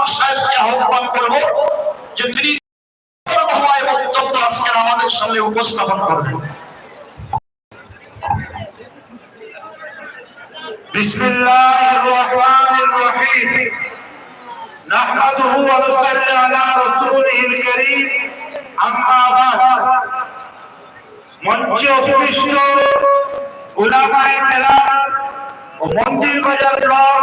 হক সাহেবকে আহ্বান করব যে তিনি মহলায় বক্তব্য আজকের আমাদের সামনে উপস্থাপন করবেন بسم الله الرحمن الرحيم نحمده ونصلي على رسوله الكريم أما بعد মঞ্চে উপবিষ্ট উলামায়ে কেরাম ও মন্দির বাজার ব্লক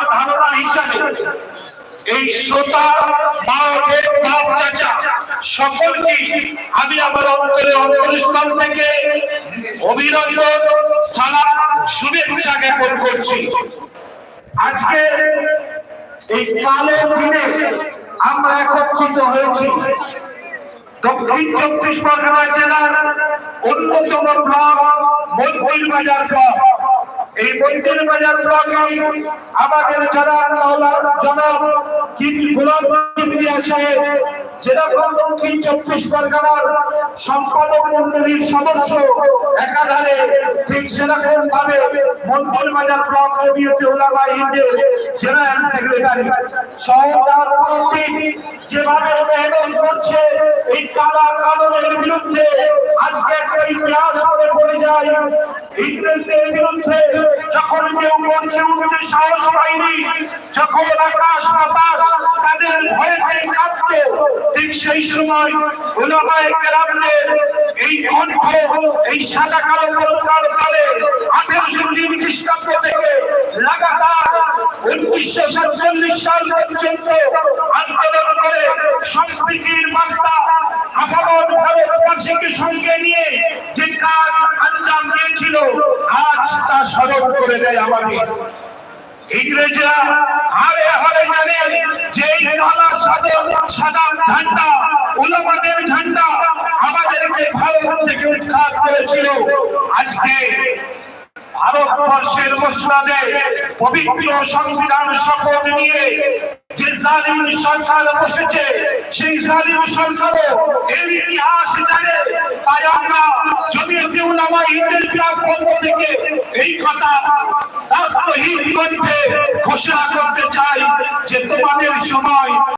এই শ্রোতা, মা বাপ, চাচা, সকলকে আমি আমার অন্তরে অন্তরস্থল থেকে অভিনন্দন, সালাম, শুভেচ্ছা জ্ঞাপন করছি। আজকে এই কালো দিনে আমরা একত্রিত হয়েছি। দক্ষিণ চব্বিশ পরগনা জেলার অন্যতম ব্লক, মন্দির বাজার ব্লক। এই মন্দির বাজার ব্লকে আমাদের মাওলার জনাব কিন গোলাম কিবরিয়া সাহেব দক্ষিণ চব্বিশ পরগনার সম্পাদক মন্ডলীর সদস্য, একাধারে ঠিক সেরকম ভাবে মন্দির বাজার ব্লক জমিয়তে উলামা হিন্দের জেনারেল সেক্রেটারি মন্ত্রী যেভাবে মেহনত করছে, এই কালা কানুনের বিরুদ্ধে আজকে একটা ইতিহাস করে পড়ে যায়। ইংরেজদের বিরুদ্ধে যখন কেউ মঞ্চে উঠতে সাহস পায়নি, যখন আকাশ ঠিক সেই সময় ওলামায়ে কেরামদের এই কণ্ঠ, এই সাদা কালো পতাকার তিন খ্রিস্টাব্দ থেকে লাগাতার উনিশশো সাতচল্লিশ সাল পর্যন্ত আন্দোলন করে সম্প্রীতির বার্তা আপামর সঙ্গে নিয়ে যে কাজ আঞ্জাম দিয়েছিল, আজ তা স্মরণ করে দেয় আমাদের। ইংরেজরা হারে হারে জানে যে এই কালা সাদা সাদা ঝান্ডা, উলামাদের ঝান্ডা আমাদেরকে ভারত থেকে উদ্ধার করেছিল। আজকে ভারতবর্ষের মসলাদে পবিত্র সংবিধান শপথ নিয়ে যে জালিম সরকার বসেছে, সেই জালিম সরকার এর ইতিহাস জানে। তাই আমরা জমিয়তে উলামা হিন্দের বিরাট পক্ষ থেকে এই কথা দায়িত্বহীন কণ্ঠে ঘোষণা করতে চাই যে তোমাদের সময়